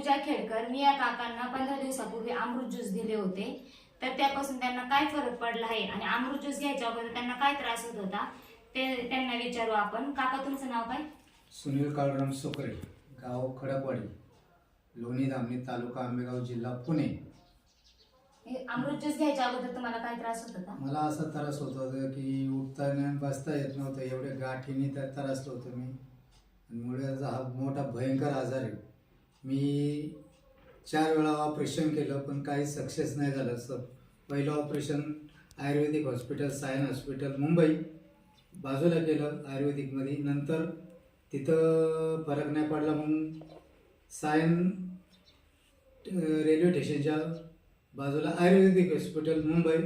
पूजा खेडकर मी या काकांना पंधरा दिवसापूर्वी अमृत ज्यूस दिले होते. तर त्यापासून त्यांना काय फरक पडला आहे आणि अमृत ज्यूस घ्यायच्या अगोदर त्यांना काय त्रास होत होता ते त्यांना विचारू आपण. काका तुमचं नाव काय? सुनील काळराम सोकरे गाव खडकवाडी लोणी धामणी तालुका आंबेगाव जिल्हा पुणे. हे अमृत ज्यूस घ्यायच्या अगोदर तुम्हाला काय त्रास होत होता? मला असा त्रास होत होता की उठता आणि बसता येत नव्हतं. एवढ्या गाठीने त्या त्रासलो होतो मी. मुळव्याचा हा मोठा भयंकर आजार आहे. मी चार वेळा ऑपरेशन केलं पण काही सक्सेस नाही झालं. असं पहिलं operation Ayurvedic hospital Sion hospital Mumbai. बाजूला केलं आयुर्वेदिकमध्ये. नंतर तिथं फरक नाही पडला मग सायन रेल्वे स्टेशनच्या बाजूला आयुर्वेदिक हॉस्पिटल मुंबई.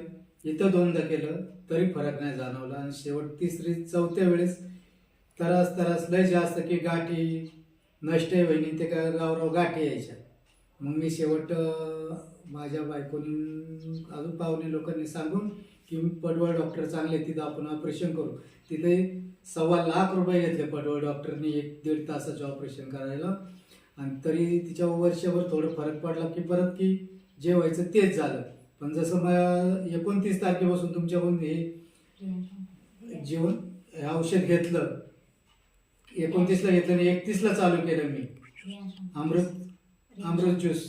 इथं दोनदा केलं तरी फरक नाही जाणवला. आणि शेवट तिसरी चौथ्या वेळेस तरास तरास लय जास्त की गाठी नष्ट वहिनी ते काय गावराव गाठी यायच्या. मग मी शेवट माझ्या बायकोनी अजून पाहुणे लोकांनी सांगून की पडवळ डॉक्टर चांगले तिथं आपण ऑपरेशन करू. तिथे सव्वा लाख रुपये घेतले पडवळ डॉक्टरनी एक दीड तासाचं ऑपरेशन करायला. आणि तरी तिच्या वर्षभर थोडं फरक पडला की परत की जे व्हायचं तेच झालं. पण जसं मग एकोणतीस तारखेपासून तुमच्याकडून हे जीवन हे औषध घेतलं एकोणतीसला घेतलं आणि एकतीसला चालू केलं मी. अमृत अमृत ज्यूस.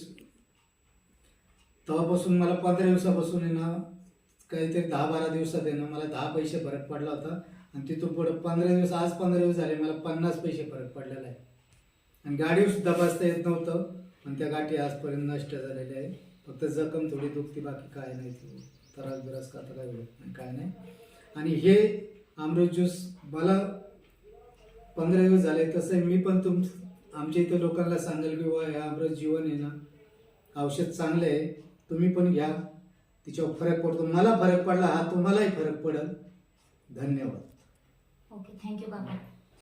तेव्हापासून मला पंधरा दिवसापासून आहे ना काहीतरी दहा बारा दिवसात आहे ना मला दहा पैसे फरक पडला होता. आणि तिथून पुढं पंधरा दिवस आज पंधरा दिवस झाले मला पन्नास पैसे फरक पडलेला आहे. आणि गाडीवर सुद्धा बसता येत नव्हतं आणि त्या गाठी आजपर्यंत नष्ट झालेल्या आहे फक्त जखम थोडी दुखती बाकी काय नाही ती त्रास बिरास का तर काय होत नाही काय नाही. आणि हे अमृत ज्यूस मला पंधरा दिवस झाले तसं मी पण तुम आमच्या इथं लोकांना सांगेल की वा हे आमचं जीवन आहे ना औषध चांगलं आहे तुम्ही पण घ्या तिच्यावर फरक पडतो. मला फरक पडला हा तुम्हालाही फरक पडेल. धन्यवाद. ओके थँक्यू बाबा.